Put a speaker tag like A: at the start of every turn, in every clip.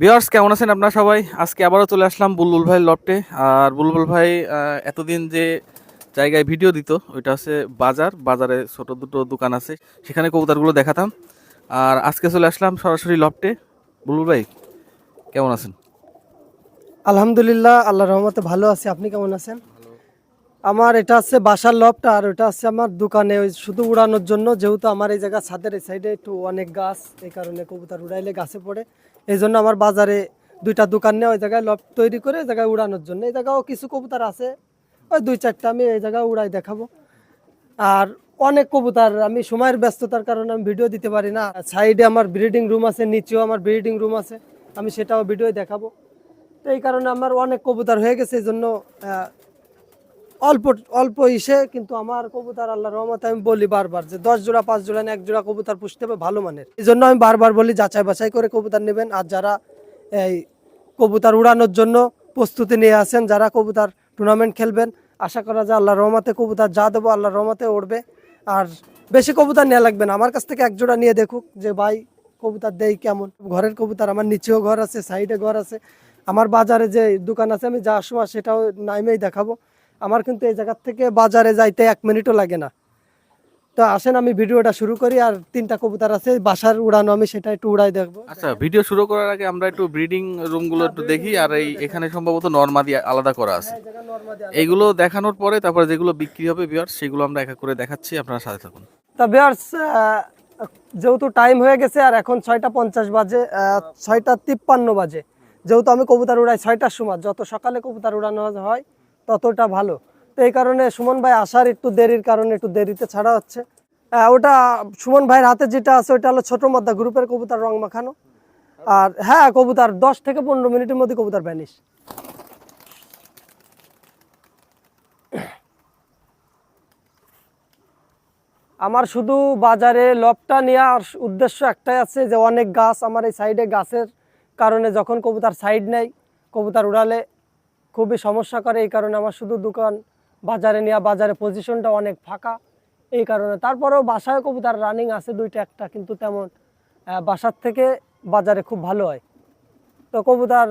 A: বিয়ার্স কেমন আছেন আপনারা সবাই? আজকে আবারও চলে আসলাম বুলবুল ভাই লফটে আর বুলবুল ভাই এতদিন যে জায়গায় ভিডিও দিত, ওইটা হচ্ছে বাজার। বাজারে ছোট দুটো দোকান আছে, সেখানে কবুতরগুলো দেখাতাম। আর আজকে চলে আসলাম সরাসরি লফটে বুলবুল ভাই, কেমন আছেন?
B: আলহামদুলিল্লাহ আল্লাহ রহমতে ভালো আছি। আপনি কেমন আছেন? আমার এটা হচ্ছে বাসার লফট আর ওটা হচ্ছে আমার দোকানে ওই শুধু উড়ানোর জন্য। যেহেতু আমার এই জায়গা ছাদের এই সাইডে একটু অনেক গাছ, এই কারণে কবুতর উড়াইলে গাছে পড়ে। এই জন্য আমার বাজারে দুইটা দোকান নিয়ে ওই জায়গায় লফট তৈরি করে এই জায়গায় উড়ানোর জন্য। এই জায়গাও কিছু কবুতর আছে। ওই দুই চারটা আমি এই জায়গায় উড়াই দেখাবো। আর অনেক কবুতর, আমি সময়ের ব্যস্ততার কারণে আমি ভিডিও দিতে পারি না। সাইডে আমার ব্রিডিং রুম আছে, নিচেও আমার ব্রিডিং রুম আছে। আমি সেটাও ভিডিও দেখাবো। তো এই কারণে আমার অনেক কবুতর হয়ে গেছে এই জন্য অল্প অল্প ইসে, কিন্তু আমার কবুতর আল্লাহ রহমতে আমি বলি বারবার যে দশ জোড়া, পাঁচ জোড়া, না এক জোড়া কবুতর পুষতে হবে ভালো মানের। এই জন্য আমি বারবার বলি, যাচাই বাছাই করে কবুতর নেবেন। আর যারা এই কবুতর উড়ানোর জন্য প্রস্তুতি নিয়ে আসেন যারা কবুতর টুর্নামেন্ট খেলবেন, আশা করা যায় আল্লাহ রহমতে কবুতর যা দেবো আল্লাহ রহমতে উঠবে আর বেশি কবুতর নেওয়া লাগবে না। আমার কাছ থেকে এক জোড়া নিয়ে দেখুক যে, ভাই, কবুতর দেই কেমন? ঘরের কবুতর আমার নিচেও ঘর আছে, সাইডে ঘর আছে। আমার বাজারে যে দোকান আছে, আমি যাওয়ার সময় সেটাও নাইমেই দেখাবো। আমার কিন্তু এই জায়গার থেকে বাজারে যাইতে এক মিনিটও লাগে না। তো আসেন আমি ভিডিওটা শুরু করি আর তিনটা কবুতর আছে বাসার উড়ানো আমি সেটা একটু উড়াই দেখব।
A: আচ্ছা ভিডিও শুরু করার আগে আমরা একটু ব্রিডিং রুমগুলো একটু দেখি আর এই এখানে সম্ভবত নর্মা দিয়ে আলাদা করা আছে।
B: নর্মাদি আছে।
A: এইগুলো দেখানোর পরে তারপরে যেগুলো বিক্রি হবে বিয়ার্স সেগুলো আমরা এক এক করে দেখাচ্ছি আপনারা সাথে থাকুন।
B: তা বিয়ার্স যেহেতু টাইম হয়ে গেছে আর এখন ছয়টা পঞ্চাশ বাজে ছয়টা তিপ্পান্ন বাজে। যেহেতু আমি কবুতর উড়াই ছয়টার সময় যত সকালে কবুতর উড়ানো হয় ততটা ভালো। তো এই কারণে সুমন ভাই আসার একটু দেরির কারণে একটু দেরিতে ছাড়া হচ্ছে। ওটা সুমন ভাইয়ের হাতে যেটা আছে ওটা হলো ছোট মদ্দা গ্রুপের কবুতার রং মাখানো। আর হ্যাঁ কবুতার দশ থেকে পনেরো মিনিটের মধ্যে কবুতার ভ্যানিশ। আমার শুধু বাজারে লবটা নেওয়ার উদ্দেশ্য একটাই আছে যে, অনেক গাছ আমার এই সাইডে গাছের কারণে যখন কবুতার সাইড নেই কবুতার উড়ালে খুবই সমস্যা করে এই কারণে আমার শুধু দোকান বাজারে নেওয়া বাজারে পজিশনটা অনেক ফাঁকা এই কারণে। তারপরেও বাসায় কবুতার রানিং আছে দুইটা একটা কিন্তু তেমন বাসার থেকে বাজারে খুব ভালো হয়। তো কবুতার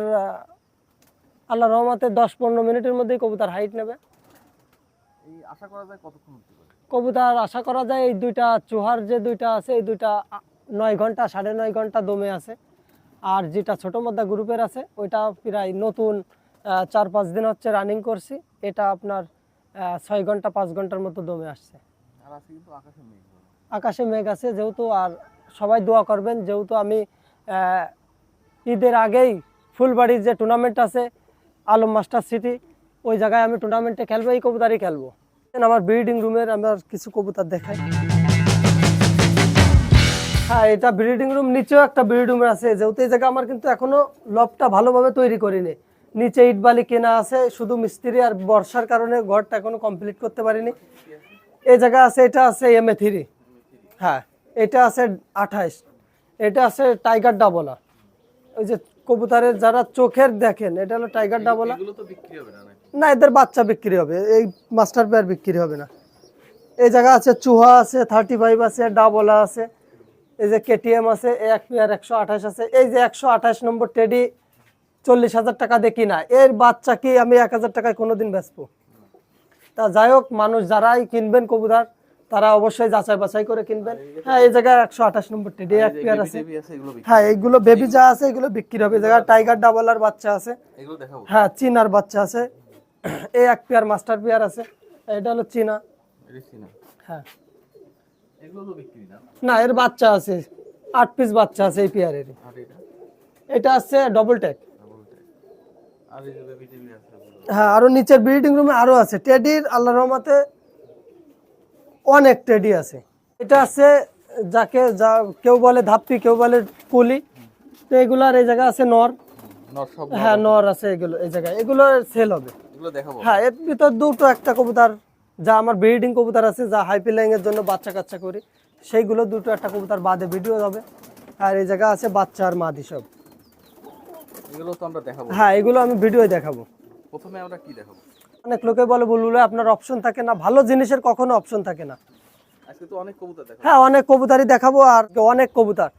B: আল্লাহ রহমতে দশ পনেরো মিনিটের মধ্যেই কবুতার হাইট নেবে। কবুতর আশা করা যায় এই দুইটা চুহার যে দুইটা আছে এই দুইটা নয় ঘণ্টা সাড়ে নয় ঘণ্টা দমে আছে। আর যেটা ছোটো মধ্যা গ্রুপের আছে ওইটা প্রায় নতুন চার পাঁচ দিন হচ্ছে রানিং করছি। এটা আপনার ছয় ঘণ্টা পাঁচ ঘণ্টার মতো দমে আসছে।
A: আকাশে মেঘ
B: আছে যেহেতু আর সবাই দোয়া করবেন যেহেতু আমি ঈদের আগেই ফুলবাড়ির যে টুর্নামেন্ট আছে আলম মাস্টার সিটি ওই জায়গায় আমি টুর্নামেন্টে খেলব এই কবুতারই খেলব। আমার ব্রিডিং রুমের আমার কিছু কবুতর দেখাই। হ্যাঁ এটা ব্রিডিং রুম নিচেও একটা ব্রিডিং রুম আছে। যেহেতু এই জায়গা আমার কিন্তু এখনও লবটা ভালোভাবে তৈরি করিনি। নিচে ইট বালি কেনা আছে শুধু মিস্ত্রি আর বর্ষার কারণে ঘরটা এখনও কমপ্লিট করতে পারিনি। এই জায়গা আছে এটা আছে এম এ থ্রি হ্যাঁ এটা আছে আঠাইশ। এটা আছে টাইগার ডাবলা ওই যে কবুতরের যারা চোখের দেখেন এটা হলো টাইগার ডাবলা
A: না
B: এদের বাচ্চা বিক্রি হবে এই মাস্টার পেয়ার বিক্রি হবে না। এই জায়গা আছে চুহা আছে থার্টি ফাইভ আছে ডাবলা আছে। এই যে কেটিএম আছে এক পেয়ার একশো আঠাশ আছে। এই যে একশো আঠাশ নম্বর টেডি চল্লিশ হাজার টাকা দিয়ে কিনা। এর বাচ্চা কি আমি এক হাজার টাকায় কোনোদিন বেচবো? তা যাই হোক মানুষ যারাই কিনবেন কবুতর তারা অবশ্যই যাচাই বাছাই করে কিনবেন। হ্যাঁ এই জায়গায় একশো আঠাশ নম্বর টেডি এক পেয়ার আছে।
A: আছে
B: হ্যাঁ এইগুলো বেবি যা আছে এগুলো বিক্রি হবে। জায়গায় টাইগার ডাবলার বাচ্চা আছে। হ্যাঁ চিনার বাচ্চা আছে। এই এক পেয়ার মাস্টার পেয়ার আছে। এটা হলো চীনা। হ্যাঁ।
A: না।
B: এর বাচ্চা আছে। আট পিস বাচ্চা আছে এই পেয়ারের
A: আর এটা?
B: আছে ডবল ট্যাগ
A: ডাবল ট্যাগ আর এই যে বেবি টেবি আছে ওগুলো।
B: হ্যাঁ আরও নিচের ব্রিডিং রুমে আরও আছে। টেডির আল্লাহ রহমতে অনেক টেডি আছে। এটা আছে যাকে যা কেউ বলে ধাপ্পি কেউ বলে কুলি। তো এগুলার এই জায়গা আছে নর। হ্যাঁ নর আছে এগুলো এই জায়গায়। এগুলো সেল হবে। হ্যাঁ এর ভিতর দুটো একটা কবুতর যা আমার ব্রিডিং কবুতর আছে যা হাইপিলাইং এর জন্য বাচ্চা কাচ্চা করি। সেইগুলো দুটো একটা কবুতর বাদে ভিডিও হবে। আর এই জায়গা আছে বাচ্চা আর মাদি সব।
A: এগুলো তো আমরা দেখাবো।
B: হ্যাঁ এগুলো আমি ভিডিও দেখাবো।
A: প্রথমে আমরা কি দেখাবো?
B: অনেক লোকে বলে বলব আপনার অপশন থাকে না। ভালো জিনিসের কখনো অপশন থাকে না।
A: আজকে তো অনেক কবুতর দেখাবো।
B: হ্যাঁ অনেক কবুতরই দেখাবো আর অনেক কবুতর।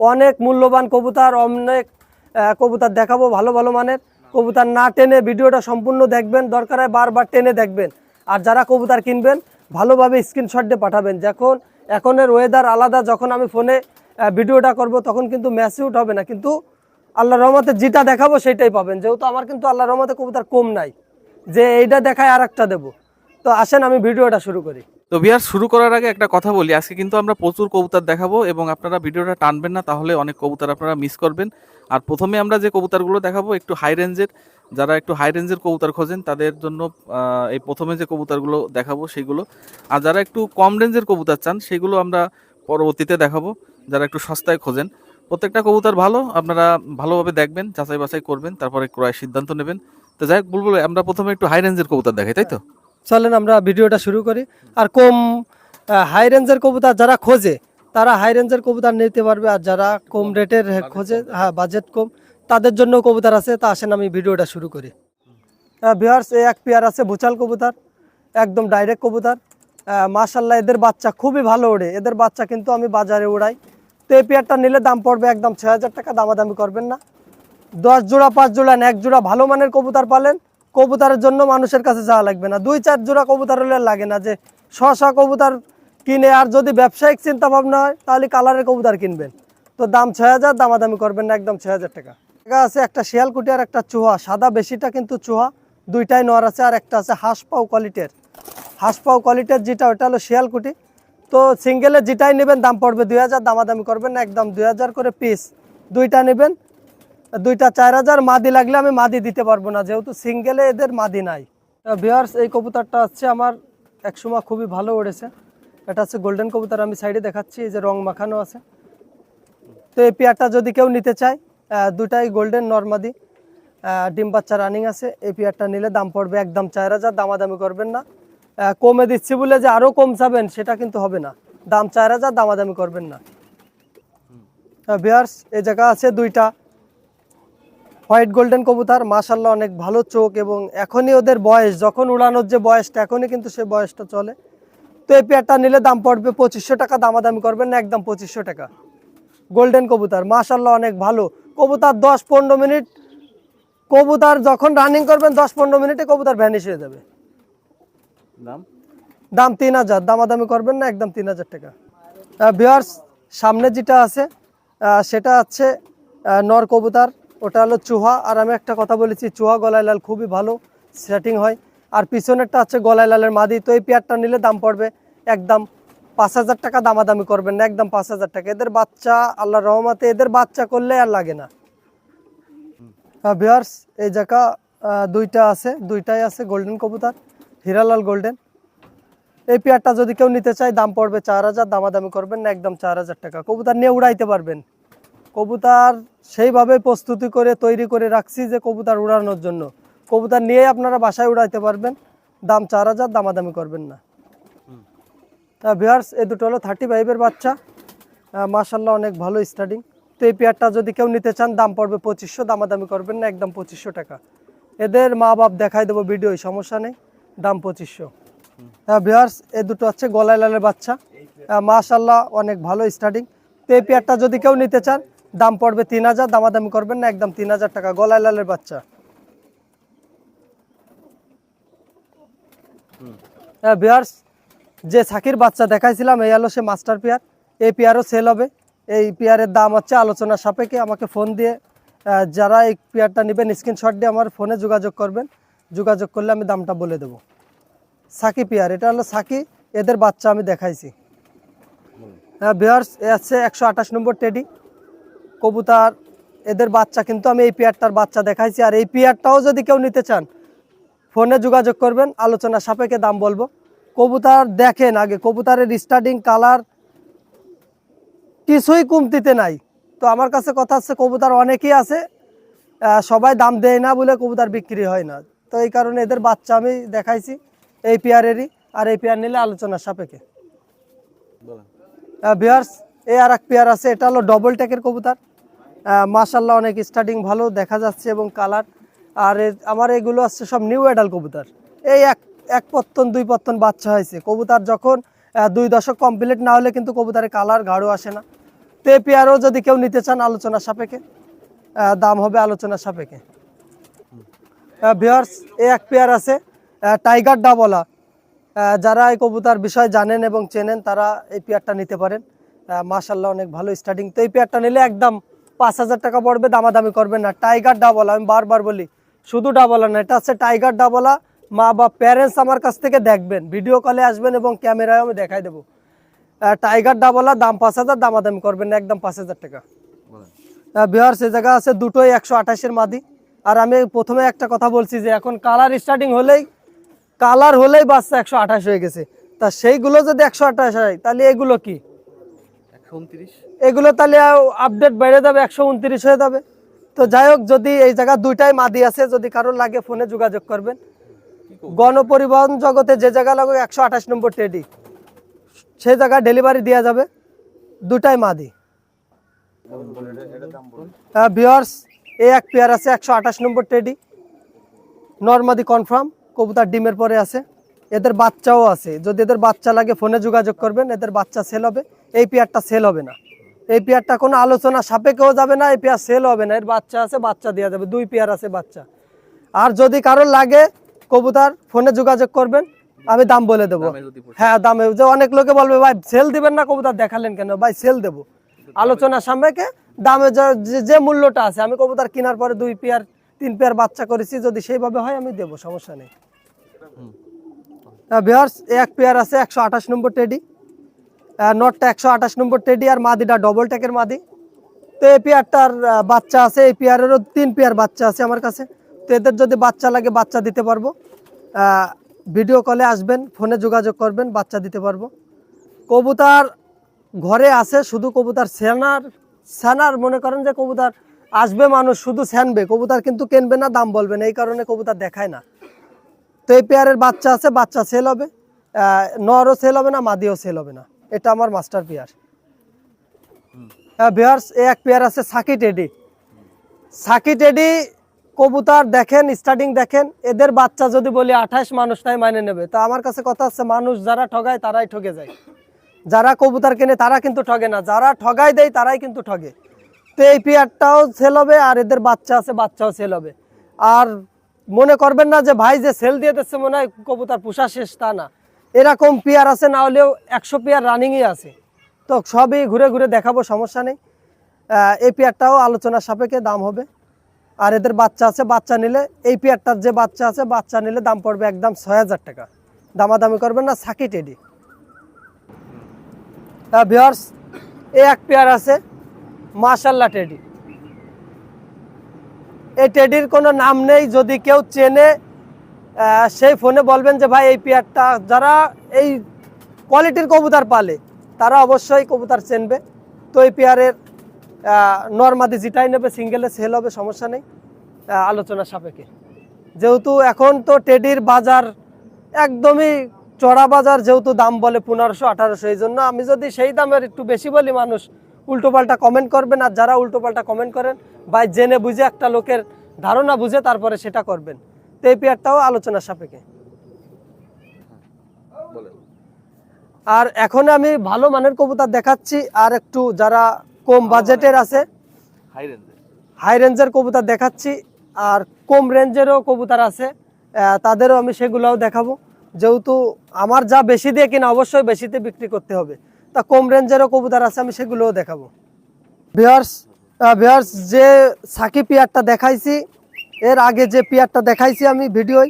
B: অনেক মূল্যবান কবুতর অনেক কবুতর দেখাবো ভালো ভালো মানের। কবুতর না টেনে ভিডিওটা সম্পূর্ণ দেখবেন। দরকার হয় বারবার টেনে দেখবেন। আর যারা কবুতর কিনবেন ভালোভাবে স্ক্রিনশট দিয়ে পাঠাবেন। যখন এখনের ওয়েদার আলাদা যখন আমি ফোনে ভিডিওটা করব তখন কিন্তু ম্যাসিউট হবে না। কিন্তু আল্লাহ রহমতে যেটা দেখাবো সেটাই পাবেন। যেহেতু আমার কিন্তু আল্লাহ রহমতে কবুতর কম নাই। যে এইটা দেখায় আর একটা দেবো। তো আসেন, আমি ভিডিওটা শুরু করি।
A: তো বিয়ার, শুরু করার আগে একটা কথা বলি। আজকে কিন্তু আমরা প্রচুর কবুতর দেখাবো এবং আপনারা ভিডিওটা টানবেন না, তাহলে অনেক কবুতর আপনারা মিস করবেন। আর প্রথমে আমরা যে কবুতরগুলো দেখাবো একটু হাই রেঞ্জের যারা একটু হাই রেঞ্জের কবুতর খোঁজেন, তাদের জন্য এই প্রথমে যে কবুতরগুলো দেখাবো সেগুলো। আর যারা একটু কম রেঞ্জের কবুতর চান, সেগুলো আমরা পরবর্তীতে দেখাবো। যারা একটু সস্তায় খোঁজেন। প্রত্যেকটা কবুতর ভালো আপনারা ভালোভাবে দেখবেন যাচাই বাছাই করবেন তারপরে ক্রয়ের সিদ্ধান্ত নেবেন। তো যাই হোক বলব আমরা প্রথমে একটু হাই রেঞ্জের কবুতর দেখাই তাই তো?
B: চলেন আমরা ভিডিওটা শুরু করি। আর কম হাই রেঞ্জের কবুতর যারা খোঁজে তারা হাই রেঞ্জের কবুতর নিতে পারবে আর যারা কম রেটের খোঁজে হ্যাঁ বাজেট কম তাদের জন্য কবুতর আছে। তা আসেন আমি ভিডিওটা শুরু করি। বিহার্স এই এক পেয়ার আছে ভুচাল কবুতর একদম ডাইরেক্ট কবুতর। মাশাল্লাহ এদের বাচ্চা খুবই ভালো ওড়ে। এদের বাচ্চা কিন্তু আমি বাজারে উড়াই। তো এই পেয়ারটা নিলে দাম পড়বে একদম ছয় হাজার টাকা, দামাদামি করবেন না। দশ জোড়া, পাঁচ জোড়া এক জোড়া ভালো মানের কবুতর পালেন, কবুতরের জন্য মানুষের কাছে যাওয়া লাগবে না। দুই, চার জোড়া কবুতর হলে লাগে না যে শ শ কবুতর কিনে, আর যদি ব্যবসায়িক চিন্তা ভাবনা হয়, তাহলে কালারের কবুতর কিনবেন। তো দাম ছয় হাজার, দামাদামি করবেন না, একদম ছয় হাজার টাকা। টাকা আছে একটা শিয়ালকুটি আর একটা চুহা, সাদা বেশিটা কিন্তু চুহা, দুইটাই নর আছে, আর একটা আছে হাঁস পাও কোয়ালিটির হাঁস পাও কোয়ালিটির যেটা, ওটা হলো শিয়ালকুটি। তো সিঙ্গেলে যেটাই নেবেন দাম পড়বে দুই হাজার, দামাদামি করবেন না, একদম দুই হাজার করে পিস দুইটা নেবেন, দুইটা চার হাজার, মাদি লাগলে আমি মাদি দিতে পারব না, যেহেতু সিঙ্গেলে এদের মাদি নাই। বিয়ার্স এই কবুতরটা হচ্ছে আমার একসময় খুবই ভালো উড়েছে। এটা হচ্ছে গোল্ডেন কবুতর, আমি সাইডে দেখাচ্ছি, এই যে রং মাখানো আছে। তো এই পেয়ারটা যদি কেউ নিতে চায় দুটাই গোল্ডেন নর্মাদি ডিম বাচ্চা রানিং আছে, এই পেয়ারটা নিলে দাম পড়বে একদম চার হাজার, দামাদামি করবেন না। কমে দিচ্ছি বলে যে আরও কম চাবেন, সেটা কিন্তু হবে না। দাম চার হাজার, দামাদামি করবেন না। এই জায়গা আছে দুইটা। হোয়াইট গোল্ডেন কবুতর মাশাল্লাহ অনেক ভালো চোখ এবং এখনই ওদের বয়স, যখন উড়ানোর যে বয়সটা, এখনই কিন্তু সে বয়সটা চলে। তো এই পেয়ারটা নিলে দাম পড়বে পঁচিশশো টাকা, দামাদামি করবেন না, একদম পঁচিশশো টাকা। গোল্ডেন কবুতর মাশাল্লাহ অনেক ভালো। কবুতর দশ পনেরো মিনিট, কবুতর যখন রানিং করবেন, দশ পনেরো মিনিটে কবুতর ভ্যানিশ হয়ে যাবে।
A: দাম?
B: দাম তিন হাজার। দামাদামি করবেন না একদম তিন হাজার টাকা। ভিওয়ার্স সামনে যেটা আছে সেটা আহ, নর কবুতর। ওটা হলো চুহা। আর আমি একটা কথা বলেছি চুহা গলায় লাল খুবই ভালো সেটিং হয়। আর পিছনেরটা হচ্ছে গলায় লালের মাদি। তো এই পেয়ারটা নিলে দাম পড়বে একদম পাঁচ হাজার টাকা। দামাদামি করবেন না একদম পাঁচ হাজার টাকা। এদের বাচ্চা আল্লাহ রহমতে এদের বাচ্চা করলে আর লাগে না। ভিওয়ার্স এই জায়গা দুইটা আছে দুইটাই আছে গোল্ডেন কবুতর। হিরালাল গোল্ডেন এই পেয়ারটা যদি কেউ নিতে চায়, দাম পড়বে চার হাজার, দামাদামি করবেন না, একদম চার হাজার টাকা। কবুতার নিয়ে উড়াইতে পারবেন। কবুতার সেইভাবে প্রস্তুতি করে, তৈরি করে রাখছি যে কবুতার উড়ানোর জন্য। কবুতার নিয়ে আপনারা বাসায় উড়াইতে পারবেন। দাম চার হাজার, দামাদামি করবেন না। তা ভিয়ার্স এই দুটো হলো থার্টি ফাইভের বাচ্চা। মাসাল্লাহ অনেক ভালো স্টার্টিং তো এই পেয়ারটা যদি কেউ নিতে চান, দাম পড়বে পঁচিশশো, দামাদামি করবেন না, একদম পঁচিশশো টাকা। এদের মা বাপ দেখাই দেবো ভিডিও সমস্যা নেই। দাম পঁচিশশো। হ্যাঁ ভিওয়ার্স এই দুটো হচ্ছে গলায় লালের বাচ্চা। মাশাল্লাহ অনেক ভালো স্টার্টিং তো এই পেয়ারটা যদি কেউ নিতে চান, দাম পড়বে তিন হাজার, দামাদামি করবেন না, একদম তিন হাজার টাকা, গলায় লালের বাচ্চা। হ্যাঁ ভিওয়ার্স যে সাকির বাচ্চা দেখাইছিলাম, এই হলো সে মাস্টার পেয়ার এই পেয়ারও সেল হবে। এই পেয়ারের দাম হচ্ছে আলোচনা সাপেক্ষে। আমাকে ফোন দিয়ে যারা এই পেয়ারটা নেবেন স্ক্রিনশট দিয়ে আমার ফোনে যোগাযোগ করবেন। যোগাযোগ করলে আমি দামটা বলে দেবো। সাকি পেয়ার, এটা হলো সাকি, এদের বাচ্চা আমি দেখাইছি। হ্যাঁ বিহার্স এ আছে একশো আঠাশ নম্বর টেডি কবুতার, এদের বাচ্চা কিন্তু আমি এই পেয়ারটার বাচ্চা দেখাইছি। আর এই পেয়ারটাও যদি কেউ নিতে চান, ফোনে যোগাযোগ করবেন, আলোচনা সাপেক্ষে দাম বলব। কবুতার দেখেন আগে, কবুতারের স্টার্টিং কালার কিছুই কমতিতে নাই। তো আমার কাছে কথা হচ্ছে কবুতার অনেকেই আছে সবাই দাম দেয় না বলে কবুতার বিক্রি হয় না। তো এই কারণে এদের বাচ্চা আমি দেখাইছি এই পেয়ারেরই, আর এই পেয়ার নিলে আলোচনার সাপেক্ষে। বিয়ার্স এই আর এক পেয়ার আছে, এটা হলো ডবল ট্যাকের কবুতার। মাশাল্লাহ অনেক স্টার্টিং ভালো, দেখা যাচ্ছে এবং কালার আর আমার এগুলো আছে সব নিউ অ্যাডাল কবুতার। এই এক এক পত্তন, দুই পত্তন বাচ্চা হয়েছে। কবুতার যখন দুই দশক কমপ্লিট না হলে কিন্তু কবুতারের কালার গাঢ় আসে না। তো এই পেয়ারও যদি কেউ নিতে চান, আলোচনার সাপেক্ষে। দাম হবে আলোচনার সাপেক্ষে। ভিওর্স এ এক পেয়ার আছে টাইগার ডাবলা যারা এই কবুতার বিষয় জানেন এবং চেনেন তারা এই পেয়ারটা নিতে পারেন। মাশাল্লাহ অনেক ভালো স্টার্টিং তো এই পেয়ারটা নিলে একদম পাঁচ হাজার টাকা পড়বে দামাদামি করবেন না। টাইগার ডাবলা আমি বারবার বলি শুধু ডাবলা না এটা হচ্ছে টাইগার ডাবলা মা বা প্যারেন্টস আমার কাছ থেকে দেখবেন ভিডিও কলে আসবেন এবং ক্যামেরায় আমি দেখাই দেবো। টাইগার ডাবলা দাম পাঁচ হাজার দামাদামি করবেন না একদম পাঁচ হাজার টাকা। বিহার সে জায়গা আছে দুটোই একশো আঠাশের মাদি। আর আমি প্রথমে একটা কথা বলছি যে এখন কালার স্টার্টিং হলেই কালার হলেই বাচ্চা একশো আঠাশ হয়ে গেছে। তা সেইগুলো যদি একশো আঠাশ হয় তাহলে এগুলো কি? এগুলো তাহলে আপডেট বেড়ে যাবে একশো উনত্রিশ হয়ে যাবে। তো যাই হোক যদি এই জায়গা দুইটাই মাদি আছে যদি কারোর লাগে ফোনে যোগাযোগ করবেন। গণপরিবহন জগতে যে জায়গা লাগবে একশো আঠাশ নম্বর টেডি সেই জায়গায় ডেলিভারি দেওয়া যাবে। দুটাই মাদি। ভিওর্স এই এক পেয়ার আছে একশো আঠাশ নম্বর টেডি নর্মাদি কনফার্ম কবুতার ডিমের পরে আছে। এদের বাচ্চাও আছে। যদি এদের বাচ্চা লাগে ফোনে যোগাযোগ করবেন এদের বাচ্চা সেল হবে। এই পেয়ারটা সেল হবে না। এই পেয়ারটা কোনো আলোচনা সাপেক্ষেও যাবে না এই পেয়ার সেল হবে না। এর বাচ্চা আছে বাচ্চা দেওয়া যাবে। দুই পেয়ার আছে বাচ্চা। আর যদি কারোর লাগে কবুতার ফোনে যোগাযোগ করবেন আমি দাম বলে দেবো। হ্যাঁ দামে। যে অনেক লোকে বলবে ভাই সেল দিবেন না কবুতর দেখালেন কেন? ভাই সেল দেবো। আলোচনা সাময়িকে দামে যা- মূল্যটা আছে, আমি কবুতর কেনার পরে দুই পেয়ার, তিন পেয়ার বাচ্চা করেছি, যদি সেইভাবে হয় আমি দেবো, সমস্যা নেই। এক পেয়ার আছে একশো আঠাশ নম্বর টেডি। নটটা একশো আঠাশ নম্বর টেডি আর মাদিটা ডবল ট্যাকের মাদি। তো এই পেয়ারটার বাচ্চা আছে, এই পেয়ারেরও তিন পেয়ার বাচ্চা আছে আমার কাছে। তো এদের যদি বাচ্চা লাগে, বাচ্চা দিতে পারব। ভিডিও কলে আসবেন ফোনে যোগাযোগ করবেন, বাচ্চা দিতে পারব। কবুতার ঘরে আছে, শুধু কবুতার সেনার সেনার মনে করেন যে কবুতার আসবে মানুষ শুধু সেনবে কবুতার কিন্তু কিনবে না, দাম বলবে না, এই কারণে কবুতার দেখায় না। তো এই পেয়ারের বাচ্চা আছে, বাচ্চা সেল হবে নরও সেল হবে না, মাদিও সেল হবে না। এটা আমার মাস্টার পেয়ার। বিহার এক পেয়ার আছে সাকি টেডি। সাকি টেডি কবুতর দেখেন স্টার্টিং দেখেন, এদের বাচ্চা যদি বলি আঠাশ, মানুষ তাই মানে নেবে। তো আমার কাছে কথা আছে, মানুষ যারা ঠগায়, তারাই ঠকে যায়। যারা কবুতর কেনে, তারা কিন্তু ঠগে না। যারা ঠগাই দেয়, তারাই কিন্তু ঠগে। তো এই পেয়ারটাও সেল হবে আর এদের বাচ্চা আছে, বাচ্চাও সেল হবে। আর মনে করবেন না যে ভাই যে সেল দিয়ে দিচ্ছে, মনে হয় কবুতর পোষা শেষ, তা না। এরকম পেয়ার আছে, না হলেও একশো পেয়ার রানিংই আছে। তো সবই ঘুরে ঘুরে দেখাবো, সমস্যা নেই। এই পেয়ারটাও আলোচনার সাপেক্ষে দাম হবে। আর এদের বাচ্চা আছে, বাচ্চা নিলে এই পেয়ারটার যে বাচ্চা আছে, বাচ্চা নিলে দাম পড়বে একদম ছয় হাজার টাকা। দামাদামি করবেন না সাকি টেডি ভিওর্স এ এক পেয়ার আছে মাশাল্লাহ টেডি এই টেডির কোনো নাম নেই যদি কেউ চেনে সেই ফোনে বলবেন যে ভাই এই পেয়ারটা যারা এই কোয়ালিটির কবুতর পালে তারা অবশ্যই কবুতর চেনবে। তো এই পেয়ারের নর্মাদি যেটাই নেবে সিঙ্গেলে সেল হবে সমস্যা নেই আহ, আলোচনার সাপেক্ষে। যেহেতু এখন তো টেডির বাজার একদমই চড়া বাজার যেহেতু দাম বলে পনেরোশো আঠারোশো এই জন্য আমি যদি সেই দামের একটু বেশি বলি মানুষ উল্টোপাল্টা কমেন্ট করবেন আর যারা উল্টোপাল্টা কমেন্ট করেন বা জেনে বুঝে একটা লোকের ধারণা বুঝে তারপরে সেটা করবেন। তো এই পেয়ারটাও আলোচনার সাপেক্ষে।
A: বলেন।
B: আর এখন আমি ভালো মানের কবুতর দেখাচ্ছি আর একটু যারা কম বাজেটের আছে
A: হাই
B: রেঞ্জের কবুতর দেখাচ্ছি আর কম রেঞ্জেরও কবুতর আছে তাদেরও আমি সেগুলোও দেখাবো। যেহেতু আমার যা বেশি দিয়ে কিনা অবশ্যই বেশিতে বিক্রি করতে হবে। তা কম রেঞ্জেরও কবুতর আছে আমি সেগুলোও দেখাবো। ভিয়ার্স ভিয়ার্স যে সাকি পিয়ারটা দেখাইছি এর আগে যে পিয়ারটা দেখাইছি আমি ভিডিওয়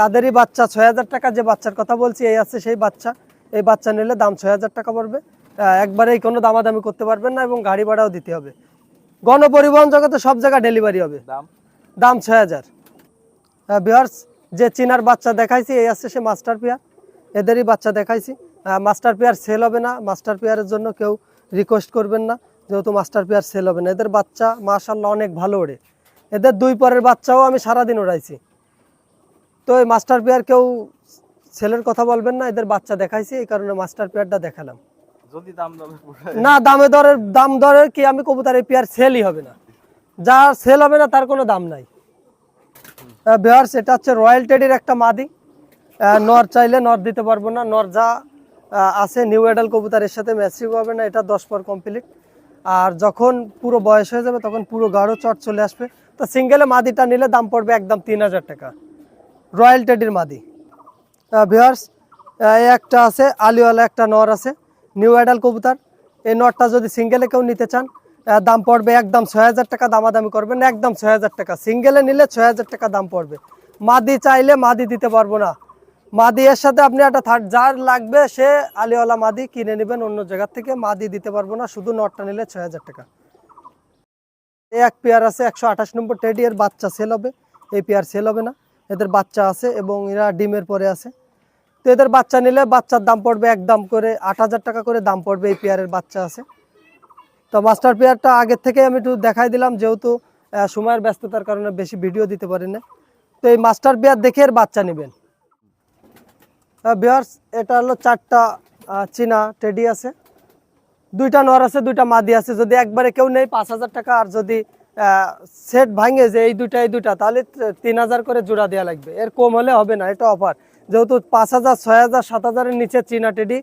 B: তাদেরই বাচ্চা ছয় হাজার টাকা যে বাচ্চার কথা বলছি এই আছে সেই বাচ্চা। এই বাচ্চা নিলে দাম ছয় হাজার টাকা পড়বে। একবারেই কোনো দামাদামি করতে পারবেন না এবং গাড়ি ভাড়াও দিতে হবে। গণপরিবহন জগতে সব জায়গায় ডেলিভারি হবে।
A: দাম?
B: দাম ছয় হাজার। হ্যাঁ বিহার্স যে চিনার বাচ্চা দেখাইছি এই আসছে সে মাস্টার পেয়ার। এদেরই বাচ্চা দেখাইছি। মাস্টার পেয়ার সেল হবে না। মাস্টার পেয়ারের জন্য কেউ রিকোয়েস্ট করবেন না যেহেতু মাস্টার পেয়ার সেল হবে না। এদের বাচ্চা মাশাল্লাহ অনেক ভালো ওড়ে। এদের দুই পরের বাচ্চাও আমি সারাদিন ওড়াইছি। তো এই মাস্টার পেয়ার কেউ সেলের কথা বলবেন না এদের বাচ্চা দেখাইছি এই কারণে মাস্টার পেয়ারটা দেখালাম।
A: যদি দাম
B: না দামে দরের দাম দরের কি আমি কবুতার এই পেয়ার সেলই হবে না। যা সেল হবে না তার কোনো দাম নাই। বেয়ার্স এটা হচ্ছে রয়্যাল টেডির একটা মাদি। নর চাইলে নর দিতে পারব না, নর যা আছে নিউ এডাল কবুতরের সাথে ম্যাচিং হবে না, এটা দশ পর কমপ্লিট আর যখন পুরো বয়স হয়ে যাবে, তখন পুরো গাঢ় চট চলে আসবে। তো সিঙ্গেলে মাদিটা নিলে দাম পড়বে একদম তিন হাজার টাকা। রয়্যাল টেডির মাদি। ভিওয়ার্স একটা আছে, আলিওয়ালা একটা নর আছে, নিউ অ্যাডাল কবুতার। এই নরটা যদি সিঙ্গেলে কেউ নিতে চান দাম পড়বে একদম ছয় হাজার টাকা, দামাদামি করবেন একদম ছয় হাজার টাকা। সিঙ্গেলে নিলে ছয় হাজার টাকা দাম পড়বে। মাদি চাইলে মাদি দিতে পারব না। মাদি এর সাথে আপনি একটা থার্ড যার লাগবে সে আলিওয়ালা মাদি কিনে নেবেন, অন্য জায়গা থেকে মাদি দিতে পারব না, শুধু নটটা নিলে ছয় হাজার টাকা। এক পেয়ার আছে, একশো আঠাশ নম্বর টেডি এর বাচ্চা সেল হবে। এই পেয়ার সেল হবে না। এদের বাচ্চা আছে এবং এরা ডিমের পরে আছে। তো এদের বাচ্চা নিলে বাচ্চার দাম পড়বে একদম করে আট হাজার টাকা করে, দাম পড়বে এই পেয়ারের বাচ্চা আছে। তো মাস্টার পেয়ারটা আগের থেকে আমি একটু দেখাই দিলাম, যেহেতু সময়ের ব্যস্ততার কারণে বেশি ভিডিও দিতে পারি না তো এই মাস্টার পেয়ার দেখে এর বাচ্চা নেবেন। বিয়ার্স এটা হলো চারটা চীনা টেডি আছে। দুইটা নর আছে, দুইটা মাদি আছে। যদি একবারে কেউ নেই পাঁচ হাজার টাকা, আর যদি সেট ভাঙে যে এই দুইটা এই দুইটা, তাহলে তিন হাজার করে জোড়া দেওয়া লাগবে। এর কম হলে হবে না, এটা অফার যেহেতু পাঁচ হাজার, ছয় হাজার, সাত হাজারের নিচে চীনা টেডি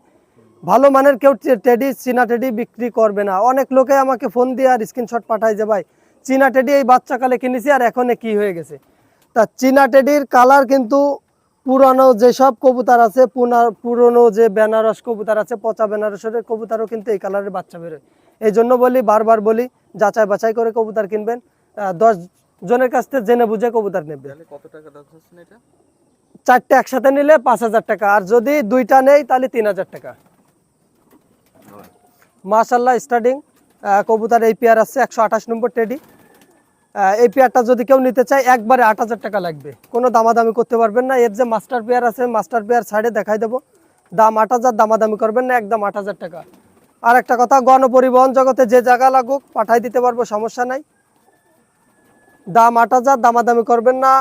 B: ভালো মানের কেউ টেডি চীনা টেডি বিক্রি করবে না। অনেক লোকে আমাকে ফোন দিয়ে আর স্ক্রিনশট পাঠায় যে ভাই চীনা টেডি এই বাচ্চাকালে কিনেছি আর এখন কি হয়ে গেছে? তা চীনা টেডির কালার কিন্তু পুরানো যেসব কবুতার আছে পুরনো যে বেনারস কবুতার আছে পচা বেনারসের কবুতারও কিন্তু এই কালারের বাচ্চা বেরোয়। এই জন্য বলি বারবার বলি যাচাই বাছাই করে কবুতার কিনবেন। দশ জনের কাছ থেকে জেনে বুঝে কবুতার নেবেন
A: কত টাকা
B: চারটে একসাথে নিলে পাঁচ হাজার টাকা। আর যদি দুইটা নেই তাহলে তিন হাজার টাকা। মাশাল্লাহ স্টার্টিং কবুতার এই পেয়ার আছে, একশো আঠাশ নম্বর টেডি এই পেয়ারটা যদি কেউ নিতে চায়, একবারে আট হাজার টাকা লাগবে। কোনো দামাদামি করতে পারবেন না। এর যে মাস্টার পেয়ার আছে মাস্টার পেয়ার সাইডে দেখাই দেবো। দাম আট হাজার, দামাদামি করবেন না, একদম আট হাজার টাকা। আর একটা কথা, গণপরিবহন জগতে যে জায়গা লাগুক, পাঠাই দিতে পারব, সমস্যা নাই। দাম আট হাজার, দামাদামি করবেন না।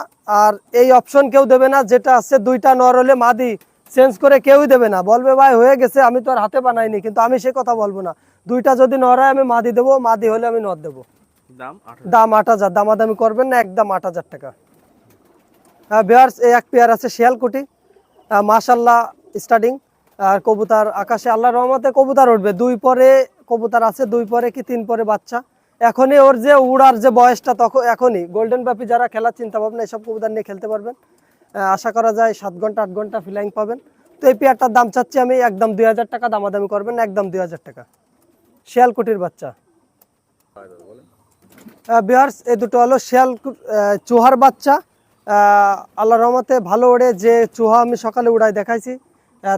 B: আর এই অপশন কেউ দেবে না, যেটা আছে দুইটা নর হলে মাদি চেঞ্জ করে কেউই দেবে না। বলবে ভাই হয়ে গেছে আমি তো আর হাতে বানাইনি কিন্তু আমি সে কথা বলব না। দুইটা যদি নর হয় আমি মাদি দেবো মাদি হলে আমি নর দেবো।
A: দাম আট
B: হাজার। দামাদামি করবেন না একদম আট হাজার টাকা। বিয়ার্স এই এক পেয়ার আছে শিয়ালকুটি মাশাল্লাহ স্টার্টিং। আর কবুতার আকাশে আল্লাহ রহমতে কবুতার উঠবে। দুই পরে কবুতার আছে দুই পরে কি তিন পরে বাচ্চা। এখনই ওর যে উড়ার যে বয়সটা তখন এখনই। গোল্ডেন ব্যাপী যারা খেলার চিন্তা ভাবনা এসব কবুতর নিয়ে খেলতে পারবেন। আশা করা যায় সাত ঘণ্টা, আট ঘণ্টা ফ্লাইং পাবেন। তো এই পেয়ারটার দাম চাচ্ছি আমি একদম দুই হাজার টাকা, দামাদামি করবেন একদম দুই হাজার টাকা। শিয়ালকুটির বাচ্চা। বিহার্স এই দুটো হলো শিয়াল চুহার বাচ্চা। আল্লাহ রহমতে ভালো ওড়ে যে চুহা আমি সকালে উড়াই দেখাইছি।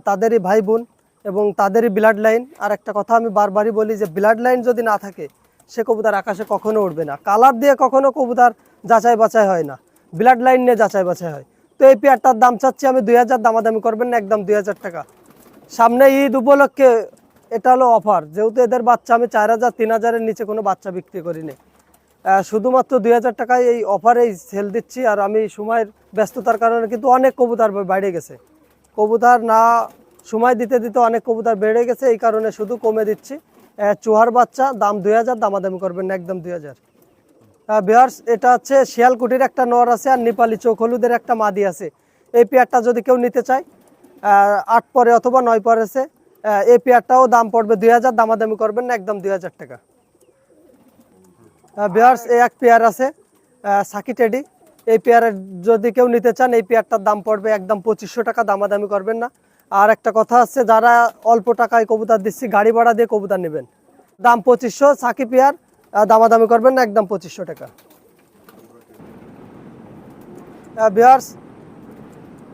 B: তাদেরই ভাই বোন এবং তাদেরই ব্লাড লাইন আর একটা কথা আমি বারবারই বলি যে ব্লাড লাইন যদি না থাকে, সে কবুতর আকাশে কখনো উঠবে না। কালার দিয়ে কখনো কবুতর যাচাই বাছাই হয় না। ব্লাড লাইন নিয়ে যাচাই বাছাই হয়। এই পেয়ারটার দাম চাচ্ছি আমি দুই হাজার, দামাদামি করবেন না, একদম দুই হাজার টাকা। সামনে ঈদ উপলক্ষে এটা হলো অফার যেহেতু এদের বাচ্চা, আমি চার হাজার, তিন হাজারের নিচে কোনো বাচ্চা বিক্রি করিনি। শুধুমাত্র দুই হাজার টাকায় এই অফারেই সেল দিচ্ছি, আর আমি সময়ের ব্যস্ততার কারণে কিন্তু অনেক কবুতর বাইরে গেছে। কবুতর না সময় দিতে দিতে অনেক কবুতর বেড়ে গেছে, এই কারণে শুধু কমে দিচ্ছি। চুহার বাচ্চা, দাম দুই হাজার, দামাদামি করবেন না, একদম দুই হাজার। বিহার্স এটা হচ্ছে শিয়ালকুটির একটা নর আছে আর নেপালি চোখ হলুদের একটা মাদি আছে। এই পেয়ারটা যদি কেউ নিতে চায় আট পরে অথবা নয় পরে আছে এই পেয়ারটাও দাম পড়বে দুই হাজার, দামাদামি করবেন না, একদম দুই হাজার টাকা। বিহার্স এই এক পেয়ার আছে সাকি টেডি। এই পেয়ারের যদি কেউ নিতে চান, এই পেয়ারটার দাম পড়বে একদম পঁচিশশো টাকা, দামাদামি করবেন না। আর একটা কথা আছে, যারা অল্প টাকায় কবুতর দিচ্ছি, গাড়ি ভাড়া দিয়ে কবুতর নেবেন। দাম পঁচিশশো, সাকি পেয়ার দামাদামি করবেন না, একদম পঁচিশশো টাকা। বিহার্স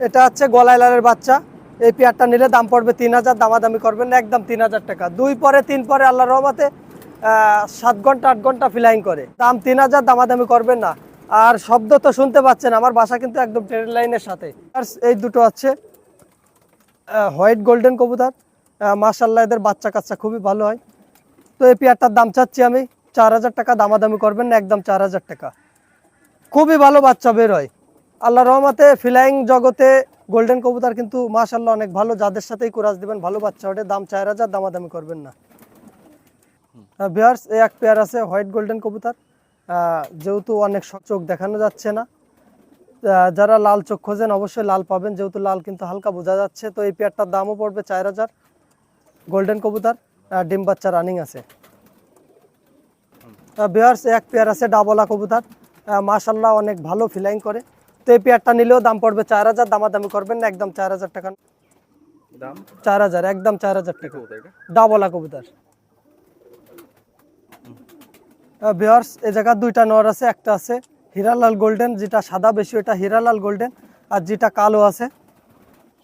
B: এটা হচ্ছে গলায় লালের বাচ্চা। এই পেয়ারটা নিলে দাম পড়বে তিন হাজার, দামাদামি করবেন না, একদম তিন হাজার টাকা। দুই পরে, তিন পরে আল্লাহ রহমাতে সাত ঘণ্টা, আট ঘণ্টা ফ্লাইং করে। দাম তিন হাজার, দামাদামি করবেন না। আর শব্দ তো শুনতে পাচ্ছেন, আমার বাসা কিন্তু একদম ট্রেন লাইনের সাথে। এই দুটো আছে। হোয়াইট গোল্ডেন কবুতর। মাশাল্লাহ এদের বাচ্চা কাচ্চা খুবই ভালো হয়। তো এই পেয়ারটার দাম চাচ্ছি আমি চার হাজার টাকা দামাদামি করবেন না, একদম চার হাজার টাকা। খুবই ভালো বাচ্চা বের হয়। আল্লাহ রহমতে ফ্লাইং জগতে গোল্ডেন কবুতর কিন্তু মাশাল্লাহ অনেক ভালো, যাদের সাথেই কুরাজ দিবেন, ভালো বাচ্চা ওঠে, দাম চার হাজার, দামাদামি করবেন না। বিহার্স এক পেয়ার আছে, হোয়াইট গোল্ডেন কবুতর। যেহেতু অনেক চোখ দেখানো যাচ্ছে না। যারা লাল চোখ খোঁজেন, অবশ্যই লাল পাবেন, যেহেতু লাল কিন্তু হালকা বোঝা যাচ্ছে। তো এই পেয়ারটার দামও পড়বে চার হাজার। গোল্ডেন কবুতর ডিম বাচ্চা রানিং আছে। বিয়ার্স এক পেয়ার আছে ডাবলা কবুতর। মাশাল্লাহ অনেক ভালো ফিলাইং করে। তো এই পেয়ারটা নিলেও দাম পড়বে চার হাজার দামাদামি করবেন না একদম চার হাজার টাকা।
A: দাম?
B: চার হাজার একদম চার হাজার টাকা। ডাবলা কবুতর। বিয়ার্স এ জায়গা দুইটা নর আছে একটা আছে হিরালাল গোল্ডেন যেটা সাদা বেশি ওটা হিরালাল গোল্ডেন আর যেটা কালো আছে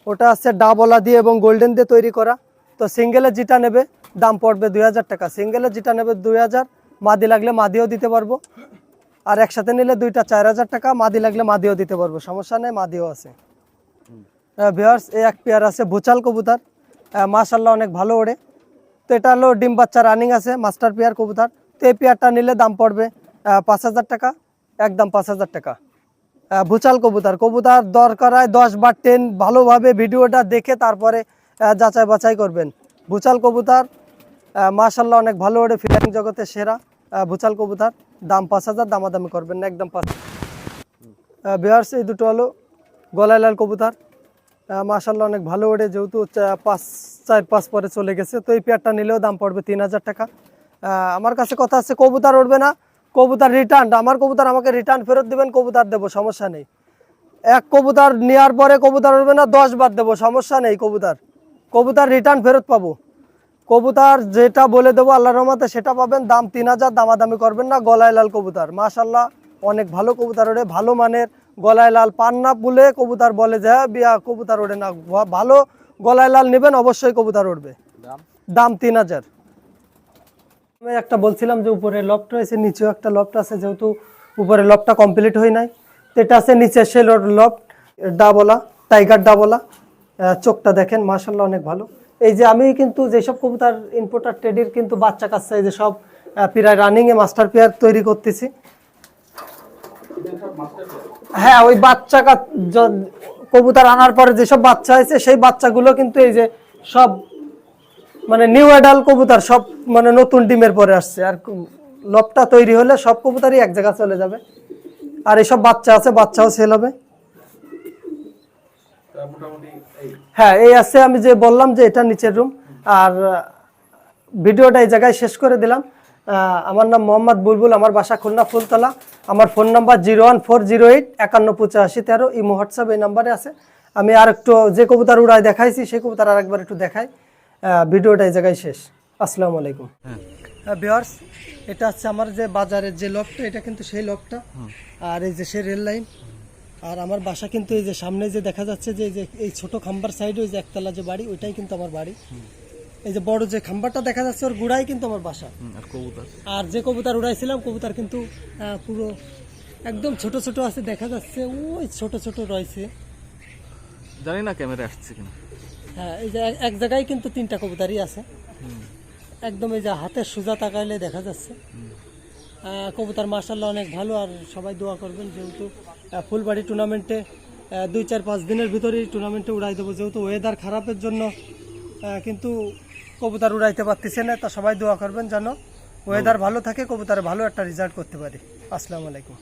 B: ওটা আছে ডাবলা দিয়ে এবং গোল্ডেন দিয়ে তৈরি করা। তো সিঙ্গেলে যেটা নেবে দাম পড়বে দুই হাজার টাকা। সিঙ্গেলে যেটা নেবে দুই হাজার মাদি লাগলে মাদিও দিতে পারব। আর একসাথে নিলে দুইটা চার হাজার টাকা মাদি লাগলে মাদিও দিতে পারব। সমস্যা নেই মাদিও আছে। ভিওর্স এই এক পেয়ার আছে ভুচাল কবুতর। মাশাল্লাহ অনেক ভালো ওড়ে। তো এটা হলো ডিম বাচ্চা রানিং আছে মাস্টার পেয়ার কবুতর। তো এই পেয়ারটা নিলে দাম পড়বে পাঁচ হাজার টাকা একদম পাঁচ হাজার টাকা। ভুচাল কবুতর কবুতর দরকার হয় দশ বার টেন ভালোভাবে ভিডিওটা দেখে তারপরে যাচাই বাছাই করবেন। ভুচাল কবুতর মাশাল্লাহ অনেক ভালো ওড়ে ফিলাইং জগতে সেরা। ভুচাল কবুতার। দাম পাঁচ হাজার, দামাদামি করবেন না, একদম পাঁচ বিহার্স এই দুটো হলো গলায় লাল কবুতর মাশাল্লাহ অনেক ভালো ওড়ে যেহেতু পাঁচ, চার, পাঁচ পরে চলে গেছে, তো এই পেয়ারটা নিলেও দাম পড়বে তিন হাজার টাকা। আমার কাছে কথা আছে, কবুতার উঠবে না, কবুতার রিটার্ন আমার কবুতার আমাকে রিটার্ন ফেরত দেবেন, কবুতার দেবো, সমস্যা নেই। এক কবুতার নেওয়ার পরে কবুতর উঠবে না, দশ বার দেবো, সমস্যা নেই, কবুতার। কবুতার রিটার্ন ফেরত পাবো। কবুতর যেটা বলে দেবো আল্লাহ রহমতে সেটা পাবেন। দাম তিন হাজার দামাদামি করবেন না গলায় লাল কবুতার। মাশাল্লাহ অনেক ভালো কবুতার ওড়ে ভালো মানের। গলায় লাল পান্না বলে কবুতার বলে যে হ্যাঁ, বিয়া কবুতার ওড়ে না। ভালো গলায় লাল নেবেন অবশ্যই কবুতর উঠবে
A: দাম?
B: তিন হাজার। আমি একটা বলছিলাম যে উপরে লফট রয়েছে নিচেও একটা লফট আছে যেহেতু উপরে লফটটা কমপ্লিট হয় নাই। তো এটা আছে নিচে সে লফট ডাবলা টাইগার ডাবলা। চোখটা দেখেন মার্শাল্লাহ অনেক ভালো। এই যে আমি কিন্তু যেসব কবুতর ইনপোর্টার ট্রেডির কিন্তু বাচ্চা কাচ্চা এই যে সব প্রায় রানিংয়ে মাস্টার পেয়ার তৈরি করতেছি। হ্যাঁ ওই বাচ্চা কবুতর আনার পরে যেসব বাচ্চা হয়েছে, সেই বাচ্চাগুলো কিন্তু এই যে সব মানে নিউ অ্যাডাল কবুতর সব মানে নতুন ডিমের পরে আসছে। আর লবটা তৈরি হলে সব কবুতরই এক জায়গা চলে যাবে। আর এইসব বাচ্চা আছে, বাচ্চাও সেল হবে। হ্যাঁ এই আছে আমি যে বললাম যে এটা নিচের রুম। আর ভিডিওটা এই জায়গায় শেষ করে দিলাম। আমার নাম মোহাম্মদ বুলবুল আমার বাসা খুলনা ফুলতলা। আমার phone number zero one four zero eight একান্ন পঁচাশি তেরো। ইমো হোয়াটসঅ্যাপ এই নাম্বারে আছে। আমি আর একটু যে কবুতর উড়ায় দেখাইছি সেই কবুতর আর একবার একটু দেখাই। ভিডিওটা এই জায়গায় শেষ। আসসালামু আলাইকুম।
A: হ্যাঁ।
B: বিয়ার্স এটা হচ্ছে আমার যে বাজারের যে লকটা এটা কিন্তু সেই লকটা। আর এই যে সে রেল লাইন আর আমার বাসা কিন্তু এই যে সামনে যে দেখা যাচ্ছে যে এই যে এই ছোট খাম্বার সাইডে ওই যে একতলা যে বাড়ি ওইটাই কিন্তু আমার বাড়ি। এই যে বড় যে খাম্বারটা দেখা যাচ্ছে ওর গুড়াই কিন্তু আমার বাসা।
A: আর কবুতর?
B: আর যে কবুতর উড়াইছিলাম কবুতর কিন্তু পুরো একদম ছোট ছোট আছে দেখা যাচ্ছে ওই ছোট ছোট রয়েছে।
A: জানি না ক্যামেরা আসছে কিনা।
B: হ্যাঁ এই যে এক- জায়গায় কিন্তু তিনটা কবুতরই আছে। একদম এই যে হাতের সোজা তাকাইলে দেখা যাচ্ছে। কবুতর মার্শাল্লাহ অনেক ভালো আর সবাই দোয়া করবেন যেহেতু ফুলবাড়ি টুর্নামেন্টে দুই চার পাঁচ দিনের ভিতরেই টুর্নামেন্টে উড়াই দেবো। যেহেতু ওয়েদার খারাপের জন্য কিন্তু কবুতর উড়াইতে পারতেছে না তা সবাই দোয়া করবেন যেন ওয়েদার ভালো থাকে কবুতরে ভালো একটা রেজাল্ট করতে পারি। আসসালামু আলাইকুম।